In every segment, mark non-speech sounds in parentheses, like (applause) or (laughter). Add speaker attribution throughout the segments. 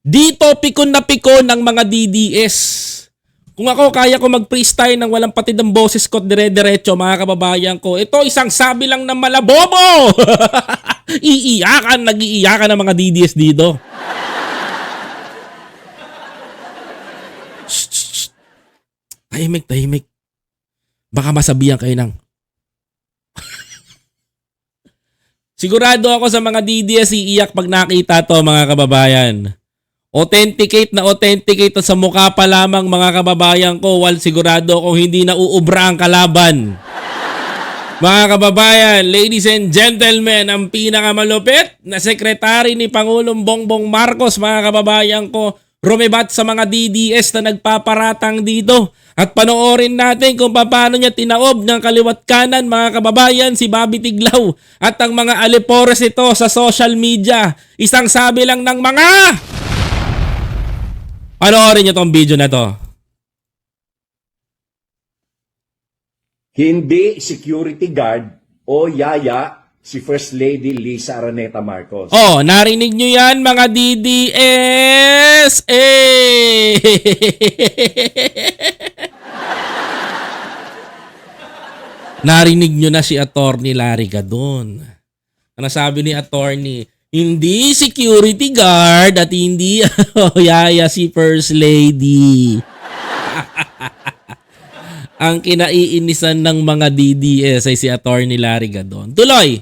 Speaker 1: Di to pikon na pikon ng mga DDS. Kung ako kaya ko mag-freestyle ng walang patid ng boses ko dire-diretso mga kababayan ko, ito isang sabi lang ng malabobo! (laughs) Iiyakan, nag-iiyakan ng mga DDS dito. Shh, shh. Tahimik, tahimik. Baka masabihan kayo ng... (laughs) Sigurado ako sa mga DDS iiyak pag nakita to mga kababayan. Authenticate na authenticate at sa mukha pa lamang mga kababayan ko wal sigurado kung hindi na uubra ang kalaban. Mga kababayan, ladies and gentlemen, ang pinakamalupit na sekretary ni Pangulong Bongbong Marcos, mga kababayan ko, rumibat sa mga DDS na nagpaparatang dito. At panoorin natin kung paano niya tinaob ng kaliwat kanan, mga kababayan, si Bobby Tiglaw at ang mga alipores ito sa social media. Isang sabi lang ng mga... Panoorin niyo tong video na to.
Speaker 2: Hindi security guard o yaya si First Lady Lisa Araneta Marcos.
Speaker 1: Oh, narinig nyo yan mga DDS! Eh! (laughs) narinig nyo na si Attorney Larry Gadon. Ano sabi ni Attorney? Hindi security guard at hindi (laughs) oh, yaya si First Lady. (laughs) Ang kinaiinisan ng mga DDS ay si Attorney Larry Gadon. Tuloy!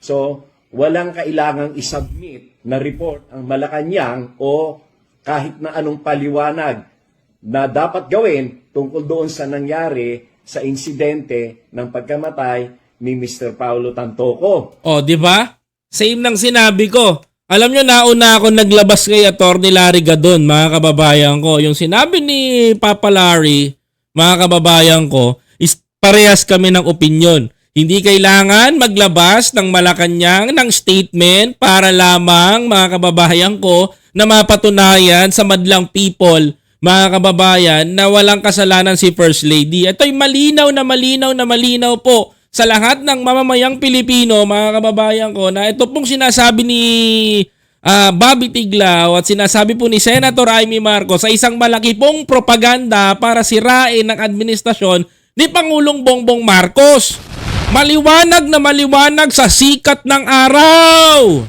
Speaker 2: So, walang kailangang isubmit na report ang Malacanang o kahit na anong paliwanag na dapat gawin tungkol doon sa nangyari sa insidente ng pagkamatay ni Mr. Paulo Tantoco.
Speaker 1: Oh, di ba? Same ng sinabi ko. Alam nyo, nauna ako naglabas kay Atty. Larry Gadon, mga kababayan ko. Yung sinabi ni Papa Larry, mga kababayan ko, is parehas kami ng opinion. Hindi kailangan maglabas ng Malacanang ng statement para lamang, mga kababayan ko, na mapatunayan sa madlang people, mga kababayan, na walang kasalanan si First Lady. Ito'y malinaw na malinaw na malinaw po sa lahat ng mamamayang Pilipino, mga kababayan ko, na ito pong sinasabi ni ah, Bobby Tiglao at sinasabi po ni Senator Amy Marcos sa isang malaki pong propaganda para sirain ang administrasyon ni Pangulong Bongbong Marcos. Maliwanag na maliwanag sa sikat ng araw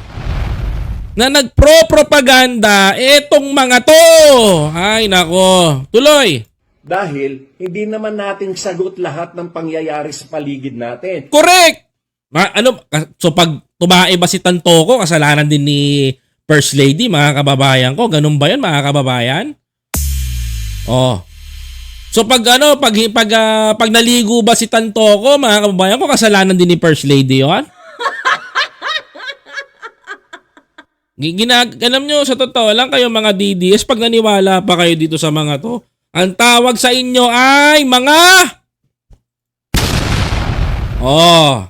Speaker 1: na nagpro-propaganda etong mga to. Ay nako, tuloy.
Speaker 2: Dahil hindi naman natin sagot lahat ng pangyayari sa paligid natin.
Speaker 1: Correct! Ma- ano, so pag tumae ba si Tantoko, kasalanan din ni First Lady, mga kababayan ko. Ganun ba yun, mga kababayan? Oh. So pag ano, pag, pag, ah, pag naligo ba si Tantoko, mga kababayan ko, kasalanan din ni First Lady yun? (laughs) Gi- Ginag alam nyo, sa totoo lang kayo mga DDS, pag naniwala pa kayo dito sa mga to, ang tawag sa inyo ay mga... Oh,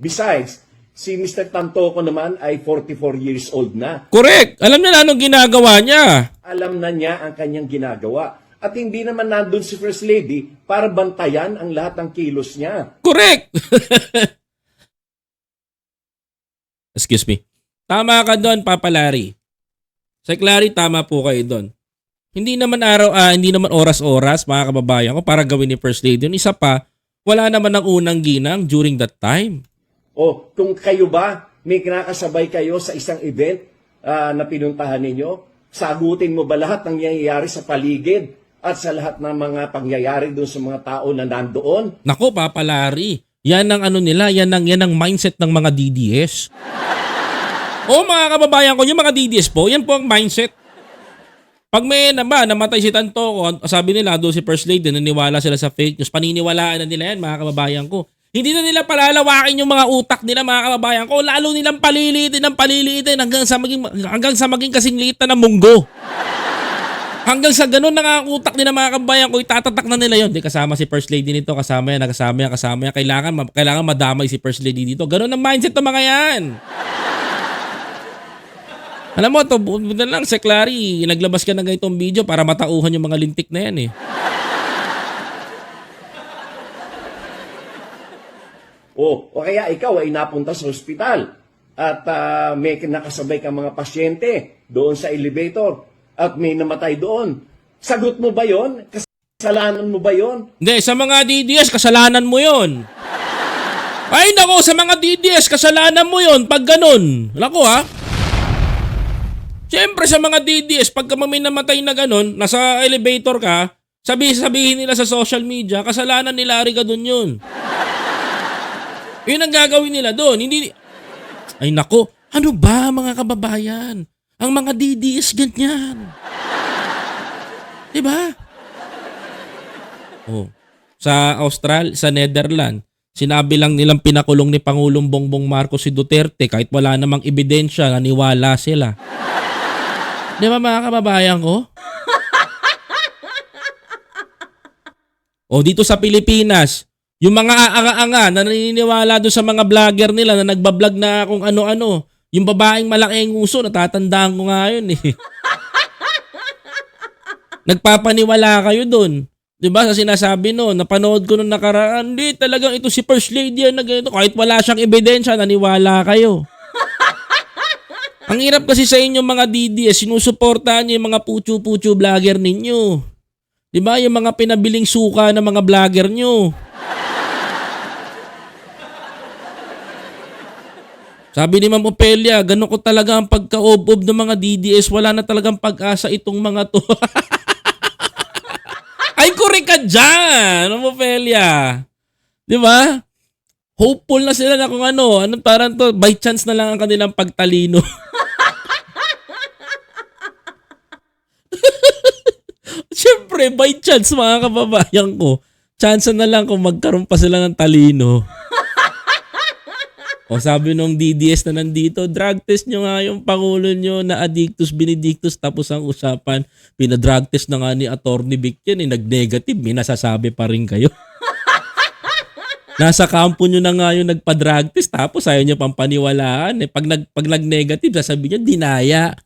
Speaker 2: Besides, si Mr. Tantoco naman ay 44 years old na.
Speaker 1: Correct. Alam niya na anong ginagawa niya.
Speaker 2: Alam na niya ang kanyang ginagawa. At hindi naman nandun si First Lady para bantayan ang lahat ng kilos niya.
Speaker 1: Correct. (laughs) Excuse me. Tama ka doon, Papa Larry. Sa Clary, tama po kayo doon. Hindi naman araw, ah, hindi naman oras-oras, mga kababayan ko, para gawin ni First Lady yun. Isa pa, wala naman ang unang ginang during that time.
Speaker 2: O kung kayo ba, may kinakasabay kayo sa isang event ah, na pinuntahan ninyo, sagutin mo ba lahat ng nangyayari sa paligid at sa lahat ng mga pangyayari doon sa mga tao na nandoon?
Speaker 1: Nako, Papa Larry. Yan ang ano nila, yan ang, yan ang mindset ng mga DDS. (laughs) o mga kababayan ko, yung mga DDS po, yan po ang mindset. Pag may naman, namatay si Tanto, sabi nila doon si First Lady, naniwala sila sa fake news, paniniwalaan na nila yan, mga kababayan ko. Hindi na nila palalawakin yung mga utak nila, mga kababayan ko. Lalo nilang paliliitin ng paliliitin hanggang sa maging, hanggang sa maging kasing liit na ng munggo. Hanggang sa ganun na nga utak nila mga kabayan ko, itatatak na nila yon. Di kasama si First Lady nito, kasama yan, kasama yan, kasama yan. Kailangan, kailangan madamay si First Lady dito. Ganun ang mindset ng mga yan. Alam mo, to, na lang, Seklari, naglabas ka ng ganitong video para matauhan yung mga lintik na yan eh.
Speaker 2: O, o kaya ikaw ay napunta sa ospital at ah, may nakasabay kang mga pasyente doon sa elevator at may namatay doon. Sagot mo ba yon? Kasalanan mo ba yon?
Speaker 1: Hindi, sa mga DDS, kasalanan mo yon. Ay, nako, sa mga DDS, kasalanan mo yon pag ganun. Nako, ha? Siyempre, sa mga DDS, pagka may namatay na ganun, nasa elevator ka, sabi sabihin nila sa social media, kasalanan ni Larry ka dun yun. (laughs) Yun ang gagawin nila doon. Hindi... Ay, nako, ano ba, mga kababayan? Ang mga DDS ganyan. Diba? Oh. Sa Austral, sa Netherlands, sinabi lang nilang pinakulong ni Pangulong Bongbong Marcos si Duterte kahit wala namang ebidensya, naniwala sila. Di ba mga kababayan ko? o dito sa Pilipinas, yung mga aanga-anga na naniniwala doon sa mga vlogger nila na nagbablog na kung ano-ano, yung babaeng malaki ang uso, natatandaan ko nga yun eh. (laughs) Nagpapaniwala kayo doon. 'Di ba sa sinasabi no, napanood ko nung nakaraan, hindi talagang ito si First Lady yan na ganito. Kahit wala siyang ebidensya, naniwala kayo. Ang hirap kasi sa inyo mga DDS, sinusuportahan niyo yung mga puchu-puchu vlogger ninyo. 'Di ba yung mga pinabiling suka ng mga vlogger nyo. Sabi ni Ma'am Opelia, ganun ko talaga ang pagka-ob-ob ng mga DDS. Wala na talagang pag-asa itong mga to. (laughs) Ay, correct ka dyan, Ma'am Opelia. Di ba? Hopeful na sila na kung ano. Ano parang to, by chance na lang ang kanilang pagtalino. (laughs) Siyempre, by chance mga kababayan ko. Chance na lang kung magkaroon pa sila ng talino. O sabi nung DDS na nandito, drug test nyo nga yung pangulo nyo na addictus benedictus tapos ang usapan, pinadrug test na nga ni Attorney Vic yan, eh, nag-negative, may pa rin kayo. (laughs) Nasa kampo nyo na nga yung nagpa-drug test tapos ayaw nyo pang paniwalaan. Eh. Pag, nag, pag nag-negative, sasabihin nyo, dinaya.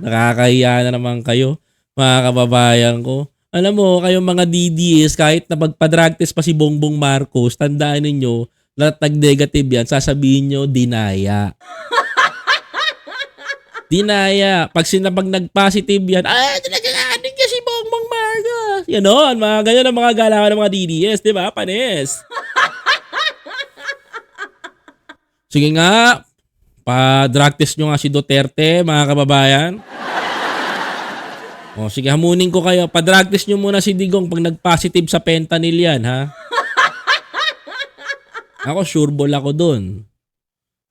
Speaker 1: Nakakahiya na naman kayo, mga kababayan ko. Alam mo, kayong mga DDS, kahit na magpa-drug test pa si Bongbong Marcos, tandaan ninyo, lahat nag-negative yan, sasabihin nyo, dinaya. (laughs) dinaya. Pag sinabag nag-positive yan, ay, nagkakanin ka si Bongbong Marcos. Ganon, mga ganyan ang mga galawan ng mga DDS, di ba? Panis. (laughs) Sige nga, pa-drug test nyo nga si Duterte, mga kababayan. O sige, hamunin ko kayo. Pa-drug test nyo muna si Digong pag nag-positive sa fentanyl yan, ha? Ako, sure ball ako dun.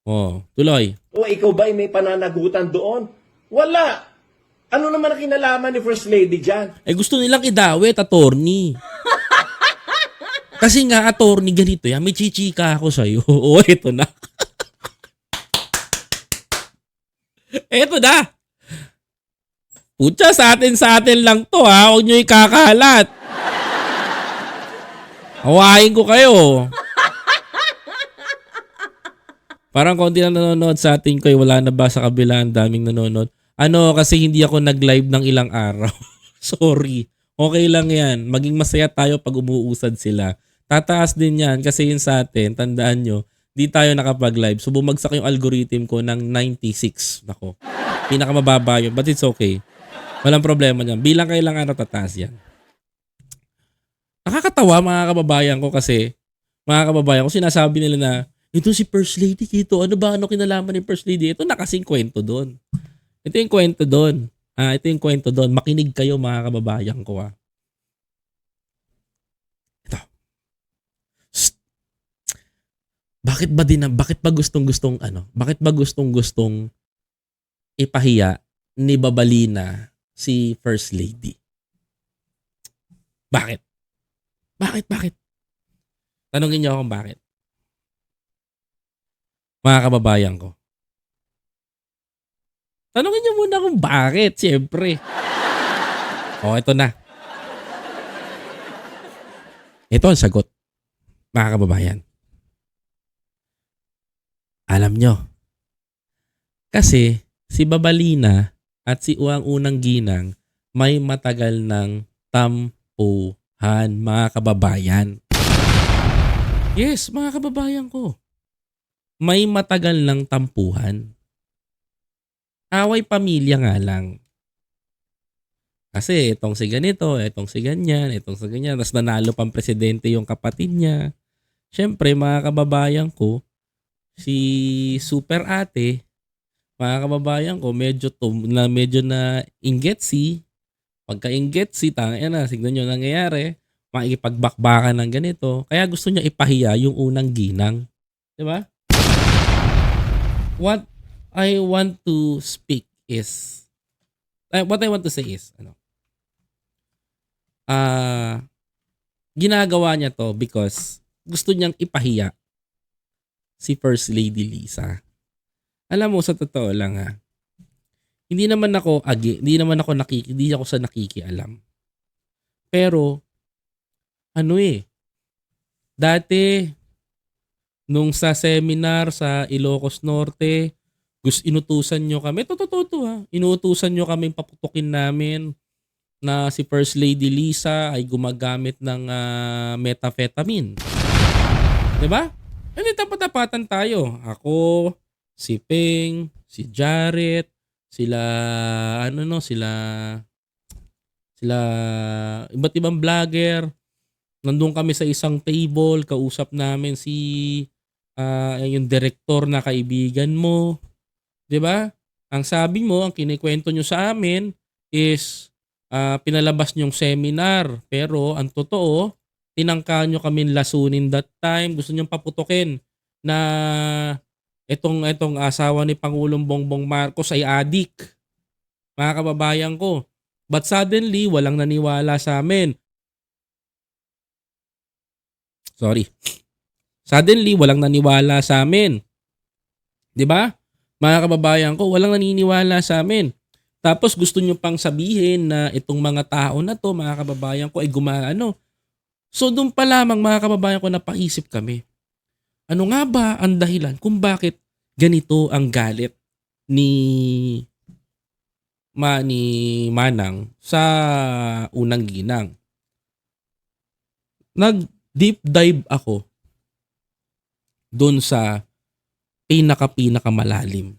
Speaker 1: O, tuloy.
Speaker 2: O ikaw ba ay may pananagutan doon? Wala! Ano naman ang kinalaman ni First Lady dyan?
Speaker 1: Eh, gusto nilang idawit, attorney. Kasi nga, attorney, ganito yan. May chichika ako sa'yo. (laughs) O, eto na. (laughs) eto na. Putya, sa atin sa atin lang to ha. Huwag nyo ikakalat. Hawain ko kayo. Parang konti na nanonood sa atin ko. eh. Wala na ba sa kabila ang daming nanonood? Ano, kasi hindi ako nag-live ng ilang araw. (laughs) Sorry. Okay lang yan. Maging masaya tayo pag umuusad sila. Tataas din yan kasi yun sa atin, tandaan nyo, di tayo nakapag-live. So bumagsak yung algorithm ko ng 96. Nako. Pinakamababa yun. But it's okay. Walang problema dyan. Bilang kailangan na tataas yan. Nakakatawa mga kababayan ko kasi mga kababayan ko sinasabi nila na ito si First Lady Kito. Ano ba? Ano kinalaman ni First Lady? Ito nakasing kwento doon. Ito yung kwento doon. Ah, ito yung kwento doon. Makinig kayo mga kababayan ko ah. Ito. Shh. Bakit ba din bakit ba gustong gustong ano? Bakit ba gustong gustong ipahiya ni Babalina si First Lady? Bakit? Bakit? Bakit? Tanungin niyo ako kung bakit. Mga kababayan ko. Tanungin niyo muna kung bakit, siyempre. (laughs) O, ito na. Ito ang sagot, mga kababayan. Alam nyo. Kasi si Babalina at si Uang Unang Ginang may matagal ng tampuhan, mga kababayan. Yes, mga kababayan ko. may matagal ng tampuhan. Away pamilya nga lang. Kasi itong si ganito, itong si ganyan, itong si ganyan, tapos nanalo pang presidente yung kapatid niya. Siyempre, mga kababayan ko, si super ate, mga kababayan ko, medyo tum, na medyo na inget si, pagka inget si, tangin na, signan nyo nangyayari, makikipagbakbakan ng ganito. Kaya gusto niya ipahiya yung unang ginang. Di ba? What I want to speak is, uh, what I want to say is, ano, ah, ginagawa niya to because gusto niyang ipahiya si First Lady Lisa. Alam mo, sa totoo lang ha, hindi naman ako agi, hindi naman ako nakiki, hindi ako sa nakikialam. Pero, ano eh, dati, nung sa seminar sa Ilocos Norte, gusto inutusan nyo kami, totoo to ha, inutusan nyo kami paputukin namin na si First Lady Lisa ay gumagamit ng ah, methamphetamine. 'Di ba? Hindi tapat-tapatan tayo. Ako, si Ping, si Jared, sila ano no, sila sila iba't ibang vlogger. Nandun kami sa isang table, kausap namin si ah, yung director na kaibigan mo. 'Di ba? Ang sabi mo, ang kinikwento nyo sa amin is ah, pinalabas nyong seminar. Pero ang totoo, tinangka nyo kami lasunin that time. Gusto nyong paputukin na itong, itong asawa ni Pangulong Bongbong Marcos ay adik. Mga kababayan ko. But suddenly, walang naniwala sa amin. Sorry. Suddenly, walang naniwala sa amin. 'Di ba? Mga kababayan ko, walang naniniwala sa amin. Tapos gusto nyo pang sabihin na itong mga tao na to, mga kababayan ko, ay gumaano. So doon pa lamang mga kababayan ko napaisip kami. Ano nga ba ang dahilan kung bakit ganito ang galit ni ma ni Manang sa unang ginang? Nag deep dive ako doon sa pinaka-pinaka malalim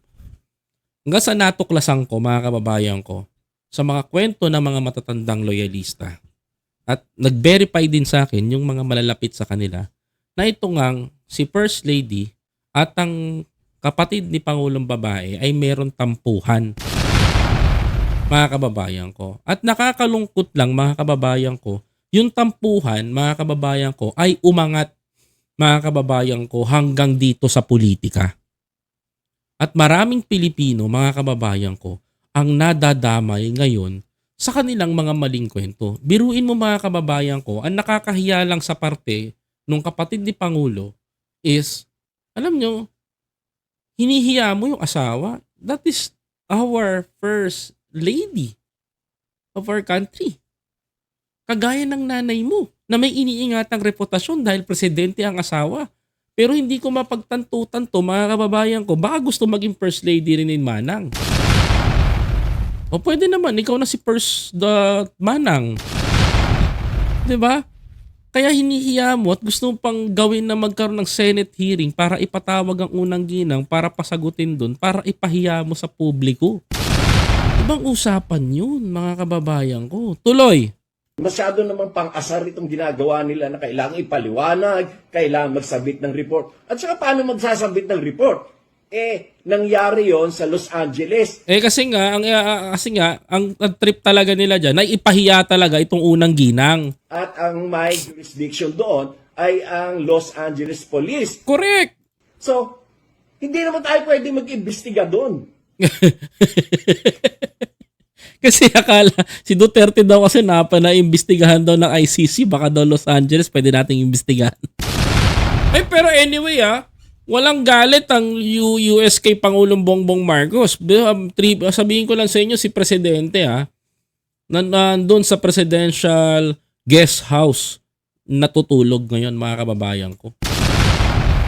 Speaker 1: hanggang sa natuklasan ko mga kababayan ko sa mga kwento ng mga matatandang loyalista at nag-verify din sa akin yung mga malalapit sa kanila na ito ngang si First Lady at ang kapatid ni Pangulong Babae ay meron tampuhan mga kababayan ko. At nakakalungkot lang mga kababayan ko, yung tampuhan mga kababayan ko ay umangat mga kababayan ko hanggang dito sa politika. At maraming Pilipino, mga kababayan ko, ang nadadamay ngayon sa kanilang mga maling kwento. Biruin mo mga kababayan ko, ang nakakahiya lang sa parte nung kapatid ni Pangulo is, alam nyo, hinihiya mo yung asawa. That is our first lady of our country. Kagaya ng nanay mo na may iniingatang reputasyon dahil presidente ang asawa. Pero hindi ko mapagtanto-tanto mga kababayan ko, baka gusto maging first lady rin ni Manang. O pwede naman, ikaw na si first the Manang. ba? Kaya hinihiya mo at gusto mo pang gawin na magkaroon ng Senate hearing para ipatawag ang unang ginang para pasagutin doon, para ipahiya mo sa publiko. Ibang usapan yun, mga kababayan ko. Tuloy.
Speaker 2: Masyado naman pang-asar itong ginagawa nila na kailangan ipaliwanag, kailangan magsabit ng report. At saka paano magsasabit ng report? Eh, nangyari yon sa Los Angeles.
Speaker 1: Eh kasi nga, ang, ah, kasi nga, ang, ang trip talaga nila dyan ay ipahiya talaga itong unang ginang.
Speaker 2: At ang may jurisdiction doon ay ang Los Angeles Police.
Speaker 1: Correct!
Speaker 2: So, hindi naman tayo pwede mag-imbestiga doon. (laughs)
Speaker 1: Kasi akala, si Duterte daw kasi napa na imbestigahan daw ng ICC, baka daw Los Angeles, pwede nating imbestigahan. eh pero anyway ah, walang galit ang US kay Pangulong Bongbong Marcos. Um, sabihin ko lang sa inyo si Presidente ah, na nandun sa presidential guest house natutulog ngayon mga kababayan ko.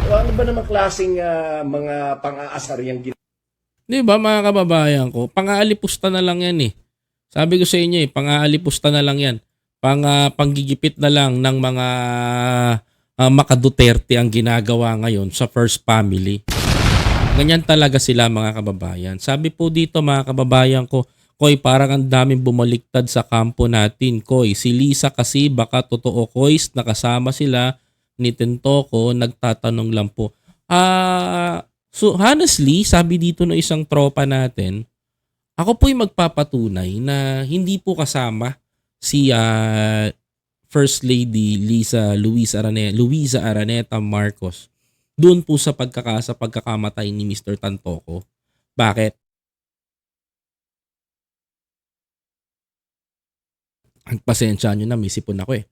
Speaker 2: O ano ba naman klaseng ah, mga pang-aasar yung ginawa?
Speaker 1: Di ba mga kababayan ko? Pang-aalipusta na lang yan eh. Sabi ko sa inyo eh, pang-aalipusta na lang yan. Pang, ah, panggigipit na lang ng mga uh, makaduterte ang ginagawa ngayon sa first family. Ganyan talaga sila mga kababayan. Sabi po dito mga kababayan ko, Koy, parang ang daming bumaliktad sa kampo natin, Koy. Si Lisa kasi baka totoo, Koy, nakasama sila ni Tentoko, nagtatanong lang po. Ah, so honestly, sabi dito ng isang tropa natin, ako po'y magpapatunay na hindi po kasama si ah, First Lady Lisa Luisa Araneta, Luisa Araneta Marcos doon po sa pagkakasa pagkakamatay ni Mr. Tantoko. Bakit? Ang pasensya nyo na, may sipon ako eh.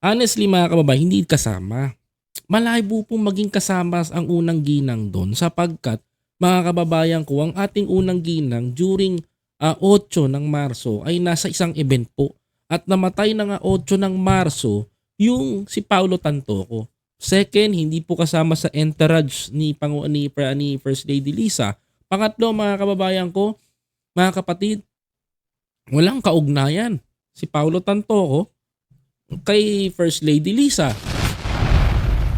Speaker 1: Honestly mga kababayan, hindi kasama. Malayo po maging kasama ang unang ginang doon sapagkat mga kababayan ko, ang ating unang ginang during ah, 8 ng Marso ay nasa isang event po at namatay na nga 8 ng Marso yung si Paulo Tantoco. Second, hindi po kasama sa entourage ni, Pangu ni, ni First Lady Lisa. Pangatlo, mga kababayan ko, mga kapatid, walang kaugnayan si Paulo Tantoco kay First Lady Lisa.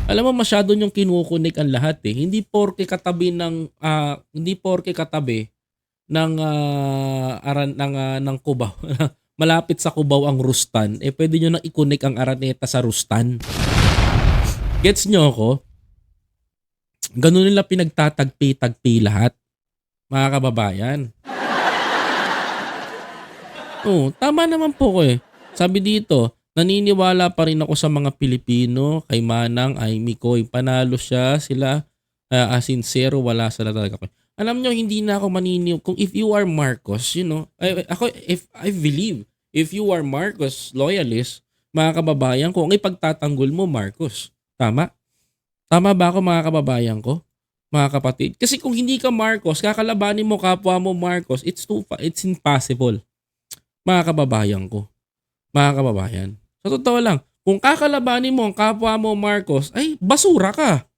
Speaker 1: Alam mo masyado yung kinukunik ang lahat eh. Hindi porke katabi ng ah, hindi porke katabi ng ah, aran ng ah, ng Cubao. (laughs) Malapit sa Cubao ang Rustan, eh pwede nyo nang ikunik ang Araneta sa Rustan. Gets nyo ako? Ganun nila pinagtatagpi-tagpi lahat. Mga kababayan. Oo, tama naman po ko eh. Sabi dito, naniniwala pa rin ako sa mga Pilipino, kay Manang, ay Mikoy, panalo siya, sila, uh, as in zero, wala sila talaga. Alam nyo, hindi na ako maniniw. Kung if you are Marcos, you know, ay, ako, if I believe, if you are Marcos loyalist, mga kababayan ko, ang ipagtatanggol mo, Marcos. Tama? Tama ba ako, mga kababayan ko? Mga kapatid. Kasi kung hindi ka Marcos, kakalabanin mo kapwa mo Marcos, it's too, it's impossible. Mga kababayan ko. Mga kababayan. Sa totoo lang, kung kakalabanin mo ang kapwa mo Marcos, ay basura ka.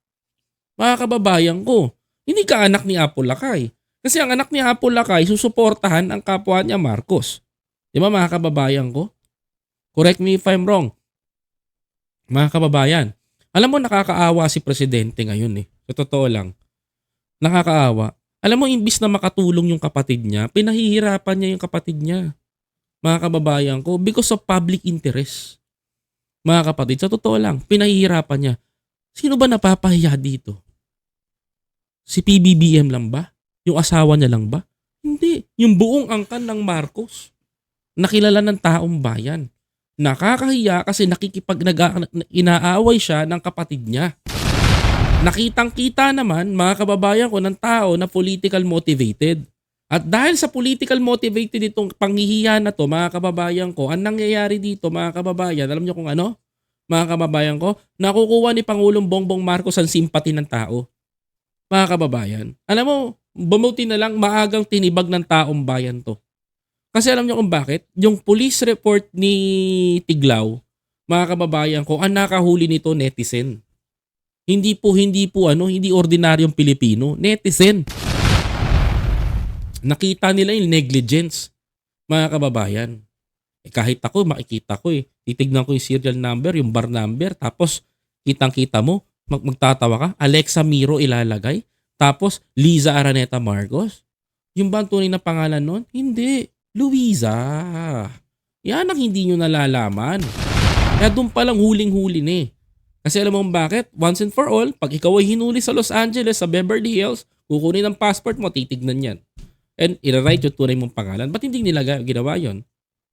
Speaker 1: Mga kababayan ko. Hindi ka anak ni Apo Lakay. Kasi ang anak ni Apo Lakay, susuportahan ang kapwa niya Marcos. Di ba mga kababayan ko? Correct me if I'm wrong. Mga kababayan, alam mo nakakaawa si presidente ngayon eh. Sa totoo lang. Nakakaawa. Alam mo, imbis na makatulong yung kapatid niya, pinahihirapan niya yung kapatid niya mga kababayan ko, because of public interest. Mga kapatid, sa totoo lang, pinahihirapan niya. Sino ba napapahiya dito? Si PBBM lang ba? Yung asawa niya lang ba? Hindi. Yung buong angkan ng Marcos. Nakilala ng taong bayan. Nakakahiya kasi nakikipag nag- inaaway siya ng kapatid niya. Nakitang-kita naman mga kababayan ko ng tao na political motivated. At dahil sa political motivated itong panghihiya na to, mga kababayan ko, ang nangyayari dito, mga kababayan, alam niyo kung ano? Mga kababayan ko, nakukuha ni Pangulong Bongbong Marcos ang simpati ng tao. Mga kababayan, alam mo, bumuti na lang maagang tinibag ng taong bayan to. Kasi alam niyo kung bakit? Yung police report ni Tiglaw, mga kababayan ko, ang nakahuli nito netizen. Hindi po, hindi po ano, hindi ordinaryong Pilipino, netizen nakita nila yung negligence, mga kababayan. Eh, kahit ako, makikita ko eh. Titignan ko yung serial number, yung bar number, tapos kitang-kita mo, mag magtatawa ka, Alexa Miro ilalagay, tapos Liza Araneta Marcos. Yung ba ang tunay na pangalan nun? Hindi. Luisa. Yan ang hindi nyo nalalaman. Kaya doon palang huling-huli na eh. Kasi alam mo bakit? Once and for all, pag ikaw ay hinuli sa Los Angeles, sa Beverly Hills, kukunin ang passport mo, titignan yan and i-write yung tunay mong pangalan. Ba't hindi nila ginawa yon?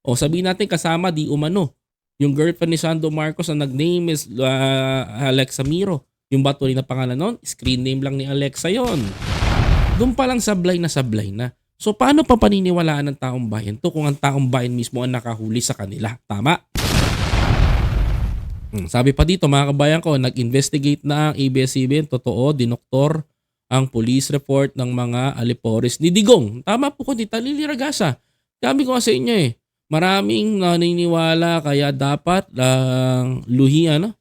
Speaker 1: O sabihin natin kasama di umano. Yung girlfriend ni Sando Marcos na nag-name is uh, Alexa Miro. Yung ba tunay na pangalan nun? Screen name lang ni Alexa yon. Doon pa lang sablay na sablay na. So paano pa paniniwalaan ng taong bayan to kung ang taong bayan mismo ang nakahuli sa kanila? Tama? Hmm, sabi pa dito mga kabayan ko, nag-investigate na ang ABS-CBN. Totoo, dinoktor ang police report ng mga alipores ni Digong. Tama po ko, di Talili Ragasa. Sabi ko nga sa inyo eh, maraming naniniwala kaya dapat lang uh, luhi, ano?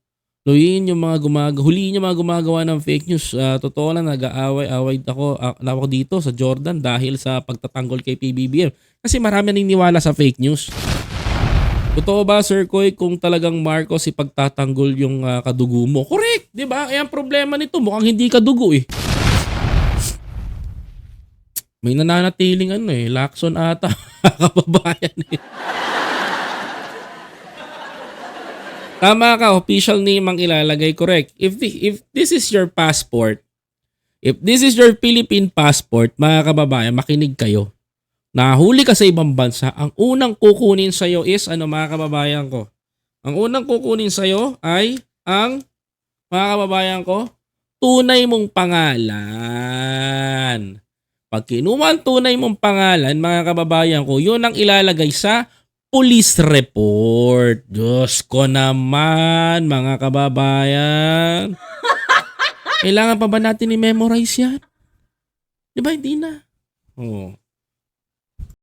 Speaker 1: Luhiin yung mga gumagawa, huliin yung mga gumagawa ng fake news. Uh, totoo lang, nag-aaway-away ako, uh, ako dito sa Jordan dahil sa pagtatanggol kay PBBM. Kasi marami naniniwala sa fake news. Totoo ba, Sir Koy, kung talagang Marcos ipagtatanggol yung uh, kadugo mo? Correct, di ba? Eh, ang problema nito, mukhang hindi kadugo eh. May nananatiling ano eh, Lacson ata, (laughs) kababayan eh. Tama ka, official name ang ilalagay, correct. If, the, if this is your passport, if this is your Philippine passport, mga kababayan, makinig kayo. Nahuli ka sa ibang bansa, ang unang kukunin sa'yo is, ano mga kababayan ko? Ang unang kukunin sa'yo ay ang, mga kababayan ko, tunay mong pangalan. Pag kinuha ang tunay mong pangalan, mga kababayan ko, yun ang ilalagay sa police report. Diyos ko naman, mga kababayan. (laughs) Kailangan pa ba natin i-memorize yan? Di ba? Hindi na. Oh.